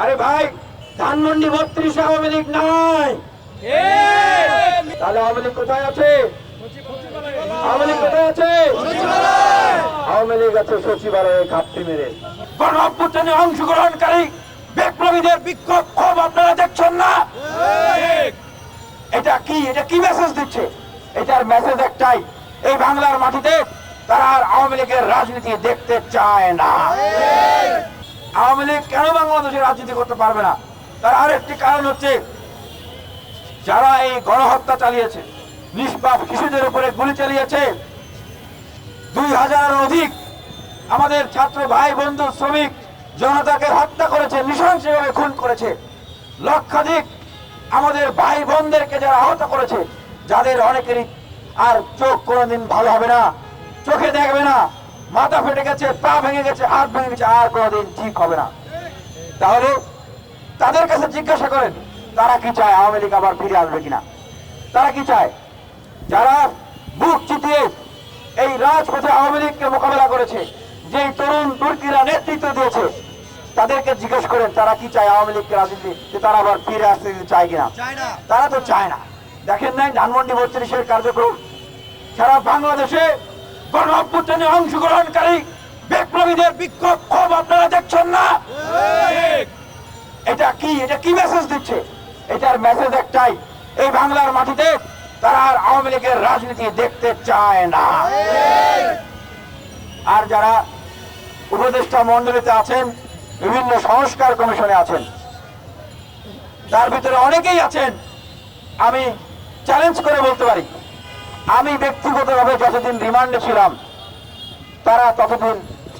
আরে ভাই ধানমন্ডি বত্রিশ আওয়ামী লীগ নাই। তাহলে আওয়ামী লীগ কোথায় আছে? আওয়ামী লীগ কোথায় আছে? আওয়ামী লীগ আছে সচিবালয়ে ঘাপটি মেরে। গণ অভ্যুত্থানে অংশগ্রহণকারী বিপ্লবীদের বিক্ষোভ ক্ষোভ আপনারা দেখছেন না? এটা কি? এটা কি মেসেজ দিচ্ছে? এটার মেসেজ একটাই এই বাংলার মাটিতে তারা আর আওয়ামী লীগের রাজনীতি দেখতে চায় না। আওয়ামী লীগ কেন বাংলাদেশে রাজনীতি করতে পারবে না? তার আরেকটি কারণ হচ্ছে, যারা এই গণহত্যা চালিয়েছে, নিষ্পাপ শিশুদের উপরে গুলি চালিয়েছে, দুই হাজারের অধিক আমাদের ছাত্র ভাই, বন্ধু, শ্রমিক জনতাকে হত্যা করেছে, নৃশংসভাবে খুন করেছে। লক্ষাধিক আমাদের ভাই বোনদেরকে যারা আহত করেছে, যাদের অনেকেরই আর চোখ কোনোদিন ভালো হবে না, চোখে দেখবে না মাথা ফেটে গেছে পা ভেঙে গেছে হাত ভেঙে গেছে আর কোনোদিন ঠিক হবে না। তাহলে তাদের কাছে জিজ্ঞাসা করেন তারা কি চায় আওয়ামী লীগ আবার ফিরে আসবে কিনা? তারা কি চায়? যারা বুক চিতিয়ে এই রাজপথে আওয়ামী লীগকে মোকাবেলা করেছে যে তরুণ তুর্কিরা নেতৃত্ব দিয়েছে তাদেরকে জিজ্ঞেস করেন তারা কি চায় আওয়ামী লীগকে রাজনীতি যে তারা আবার ফিরে আসতে চায় কিনা? তারা তো চায় না। দেখেন নাই ধানমন্ডি বত্রিশের কার্যক্রম সারা বাংলাদেশে গণ অভ্যুত্থানে অংশগ্রহণকারী বিপ্লবীদের বিক্ষোভ ক্ষোভ আপনারা দেখছেন না? এটা কি? এটা কি মেসেজ দিচ্ছে? এটার মেসেজ একটাই, এই বাংলার মাটিতে তারা আর আওয়ামী লীগের রাজনীতি দেখতে চায় না। আর যারা উপদেষ্টা মন্ডলীতে আছেন, বিভিন্ন সংস্কার কমিশনে আছেন, তার ভিতরে অনেকেই আছেন, আমি চ্যালেঞ্জ করে বলতে পারি। আমি ব্যক্তিগতভাবে যতদিন রিমান্ডে ছিলাম তারা ততদিন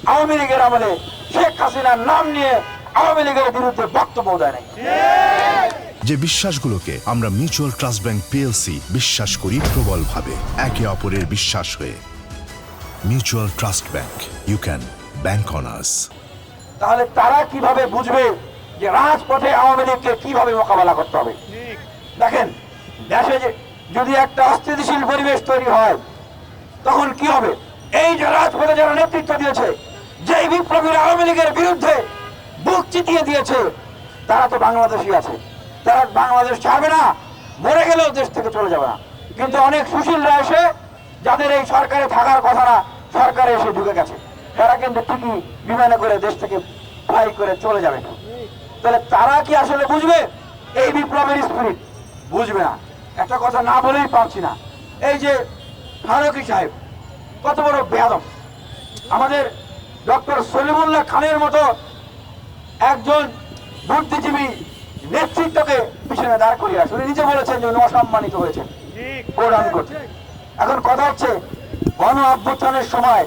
আওয়ামী লীগের আমলে শেখ হাসিনার নাম নিয়ে আওয়ামী লীগের বিরুদ্ধে বক্তব্য দেয় নাই। যে বিশ্বাসগুলোকে আমরা মিউচুয়াল ট্রাস্ট ব্যাংক পিএলসি বিশ্বাস করি প্রবলভাবে একে অপরের বিশ্বাস হয়ে mutual trust bank you can bank on us তাহলে তারা কীভাবে বুঝবে যে রাজপথে আওয়ামী লীগকে কীভাবে মোকাবেলা করতে হবে? দেখেন দেশে যে যদি একটা অস্থিতিশীল পরিবেশ তৈরি হয়, তখন কি হবে? এই যে রাজপথে যারা নেতৃত্ব দিয়েছে, যেই বিপ্লবীরা আওয়ামী লীগের বিরুদ্ধে বুক চিতিয়ে দিয়েছে, তারা তো বাংলাদেশি আছে। তারা বাংলাদেশ ছাড়বে না, মরে গেলেও দেশ থেকে চলে যাবে না। কিন্তু অনেক সুশীলরা এসে, যাদের এই সরকারে থাকার কথা না সরকারে এসে ঢুকে গেছে, তারা কিন্তু ঠিকই বিমানে করে দেশ থেকে ফ্লাই করে চলে যাবে। তাহলে তারা কি আসলে বুঝবে? এই বিপ্লবের স্পিরিট বুঝবে না। একটা কথা না বলেই পারছি না। এই যে ফারুকি সাহেব কত বড় বেয়াদব। আমাদের ডক্টর সলিমুল্লাহ খানের মতো একজন বুদ্ধিজীবী নেতৃত্বকে পিছনে দাঁড় করিয়ে রাখছে। উনি নিজে বলেছেন যে উনি অসম্মানিত হয়েছেন। প্রদান করতে এখন কথা হচ্ছে গণ অভ্যুত্থানের সময়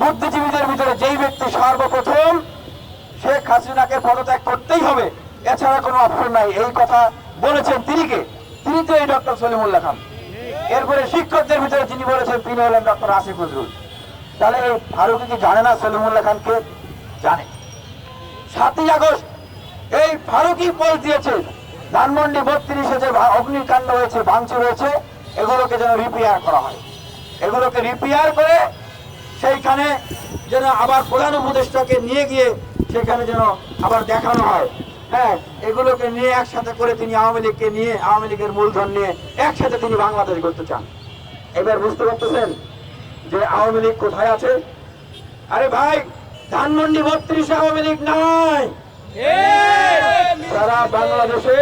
বুদ্ধিজীবীদের ভিতরে যেই ব্যক্তি সর্বপ্রথম শেখ হাসিনাকে পদত্যাগ করতেই হবে এছাড়া কোনো অপশন নাই। এই কথা বলেছেন তিনি কে? তিনি তো এই ডক্টর সলিমুল্লাহ খান। এরপরে শিক্ষকদের ভিতরে যিনি বলেছেন, তিনি হলেন ডক্টর আসিফ নজরুল। তাহলে ফারুকি কি জানে না সলিমুল্লাহ খানকে? জানে। সাতই আগস্ট, এই ফারুকি পোল দিয়েছে, ধানমন্ডি বত্রিশে যে অগ্নিকাণ্ড হয়েছে, ভাঙচুর হয়েছে, এগুলোকে যেন রিপেয়ার করা হয়। এগুলোকে রিপেয়ার করে সেইখানে যেন আবার প্রধান উপদেষ্টাকে নিয়ে গিয়ে সেখানে যেন আবার দেখানো হয়। হ্যাঁ এগুলোকে নিয়ে একসাথে করে তিনি আওয়ামী লীগকে নিয়ে, আওয়ামী লীগের মূলধন নিয়ে একসাথে তিনি বাংলাদেশ করতে চান। এবার বুঝতে পারতেছেন যে আওয়ামী লীগ কোথায় আছে? আরে ভাই, ধানমন্ডি বত্রিশে আওয়ামী লীগ নাই। সারা বাংলাদেশে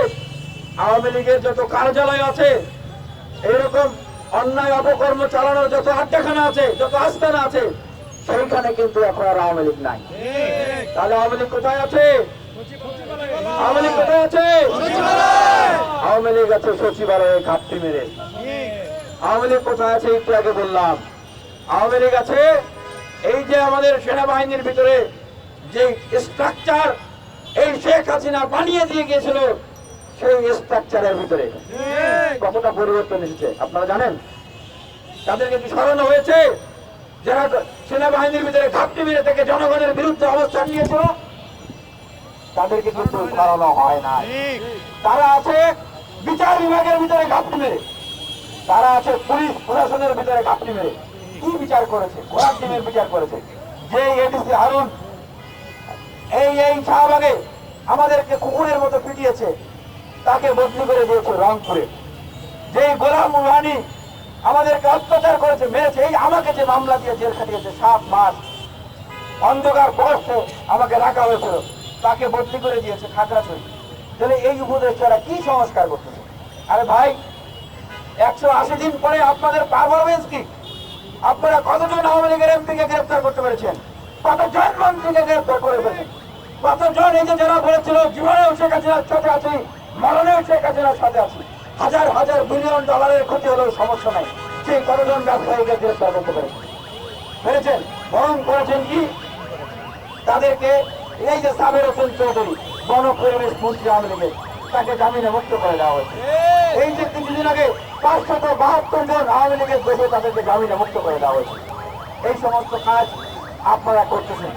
আওয়ামী লীগের যত কার্যালয় আছে, এরকম অন্যায় অপকর্ম চালানোর যত আড্ডাখানা আছে, যত আস্তানা আছে, সেইখানে কিন্তু এখন আর আওয়ামী লীগ নাই। তাহলে আওয়ামী লীগ কোথায় আছে? আওয়ামী লীগ কোথায় আছে? আওয়ামী লীগ আছে সচিবালয়ে ঘাপটি মেরে। আওয়ামী লীগ কোথায় আছে একটু আগে বললাম। আওয়ামী লীগ আছে এই যে আমাদের সেনাবাহিনীর ভিতরে যে স্ট্রাকচার এই শেখ হাসিনা বানিয়ে দিয়ে গিয়েছিল সেই স্ট্রাকচারের ভিতরে। কতটা পরিবর্তন এসেছে আপনারা জানেন? তাদেরকে কি স্মরণ হয়েছে? যারা সেনাবাহিনীর ভিতরে ঘাপটি মেরে থেকে জনগণের বিরুদ্ধে অবস্থান নিয়েছিল তাদেরকে কিন্তু স্মরণ হয় না তারা আছে বিচার বিভাগের ভিতরে ঘাপটি মেরে। তারা আছে পুলিশ প্রশাসনের ভিতরে ঘাপটি মেরে। কি বিচার করেছে? ঘোড়ার ডিমের বিচার করেছে। যে এডিসি হারুন এই এই শাহবাগে আমাদেরকে কুকুরের মতো পিটিয়েছে। তাকে বদলি করে দিয়েছে রংপুরে। যেই গোলাম রুহানি আমাদেরকে অত্যাচার করেছে মেরেছে এই আমাকে যে মামলা দিয়ে জেল খাটিয়েছে সাত মাস অন্ধকার বয়সে আমাকে রাখা হয়েছিল। তাকে বদলি করে দিয়েছে খাগড়াছড়ি তাহলে এই উপদেষ্টারা কি সংস্কার করতেছে আরে ভাই, একশো আশি দিন পরে আপনাদের পারফরমেন্স কি? আপনারা কতজন আওয়ামী লীগের এমপিকে গ্রেফতার করতে পেরেছেন? কতজন মন্ত্রীকে গ্রেফতার করে ফেলেছেন? কতজন এই যে যারা বলেছিল, জীবনেও শেখ হাসিনার সাথে আছি, মরণেও শেখ হাসিনার সাথে আছি। হাজার হাজার বিলিয়ন ডলারের ক্ষতি হলেও সমস্যা নাই। সেই কতজন ব্যবসায়ীকে গ্রেফতার করতে পেরেছেন? পেরেছেন? বরং করেছেন কি? তাদেরকে এই যে সাবের হোসেন চৌধুরী বন পরিবেশ মন্ত্রী আওয়ামী লীগের তাকে জামিনে মুক্ত করে দেওয়া হয়েছে। এই! যে কিছুদিন আগে পাঁচশত বাহাত্তর জন আওয়ামী লীগের দেশে তাদেরকে জামিনে মুক্ত করে দেওয়া হয়েছে। এই সমস্ত কাজ আপনারা করতেছেন।